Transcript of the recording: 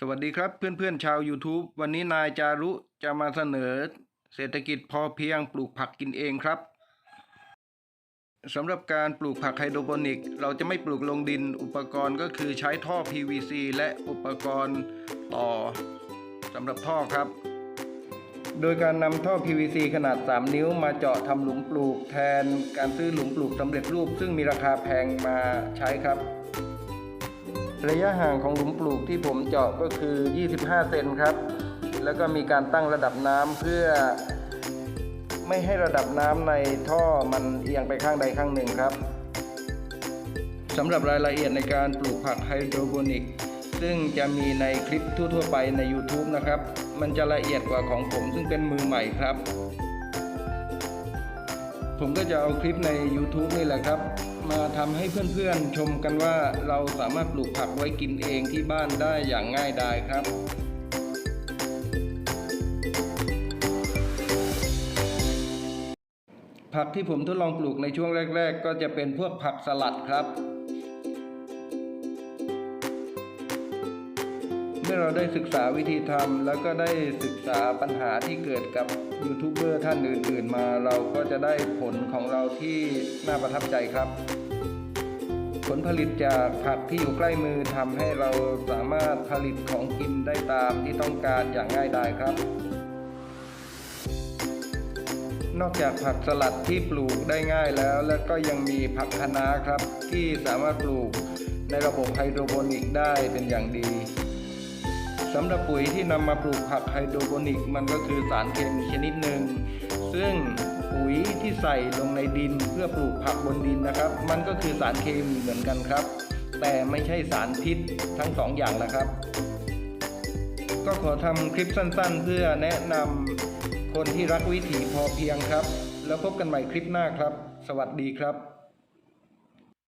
สวัสดีครับเพื่อนๆชาว YouTube วันนี้นายจารุจะมาเสนอ เศรษฐกิจพอเพียงปลูกผักกินเองครับสำหรับการปลูกผักไฮโดรโปนิก เราจะไม่ปลูกลงดินอุปกรณ์ก็คือใช้ท่อ PVC และอุปกรณ์ต่อสำหรับท่อครับ โดยการนำท่อ PVC ขนาด 3 นิ้วมาเจาะทำหลุมปลูกแทนการซื้อหลุมปลูกสำเร็จรูป ซึ่งมีราคาแพงมาใช้ครับ ระยะห่างของหลุมปลูกที่ผมเจาะก็คือ 25 เซนครับ แล้วก็มีการตั้งระดับน้ำเพื่อ ไม่ให้ระดับน้ำในท่อมันเอียงไปข้างใดข้างหนึ่งครับสำหรับรายละเอียดในการปลูกผักไฮโดรโปนิก ซึ่งจะมีในคลิปทั่วๆไปใน YouTube นะครับ มันจะละเอียดกว่าของผมซึ่งเป็นมือใหม่ครับ ผมก็จะเอาคลิปใน YouTube นี่แหละครับ มาทำให้เพื่อนๆชมกันว่าเราสามารถปลูกผักไว้กินเองที่บ้านได้อย่างง่ายดายครับผักที่ผมทดลองปลูกในช่วงแรก ๆ ก็จะเป็นพวกผักสลัดครับ เมื่เราได้ศึกษาวิธีทำแล้วก็ได้ศึกษาปัญหาที่เกิดกับยูทูบเบอร์ท่านอื่น ๆ มาเราก็จะได้ผลของเราที่น่าประทับใจครับ ผลผลิตจากผักที่อยู่ใกล้มือทำให้เราสามารถผลิตของกินได้ตามที่ต้องการอย่างง่ายดายครับนอกจากผักสลัดที่ปลูกได้ง่ายแล้ว แล้วก็ยังมีผักคะน้าครับ ที่สามารถปลูกในระบบไฮโดรโปนิกได้เป็นอย่างดี สำหรับปุ๋ยที่นำมาปลูกผักไฮโดรโปนิกมันก็คือสารเคมีชนิดหนึ่ง ซึ่งปุ๋ยที่ใส่ลงในดินเพื่อปลูกผักบนดินนะครับ มันก็คือสารเคมีเหมือนกันครับ แต่ไม่ใช่สารพิษทั้งสองอย่างนะครับ ก็ขอทำคลิปสั้นๆ เพื่อแนะนำคนที่รักวิถีพอเพียงครับ แล้วพบกันใหม่คลิปหน้าครับ สวัสดีครับ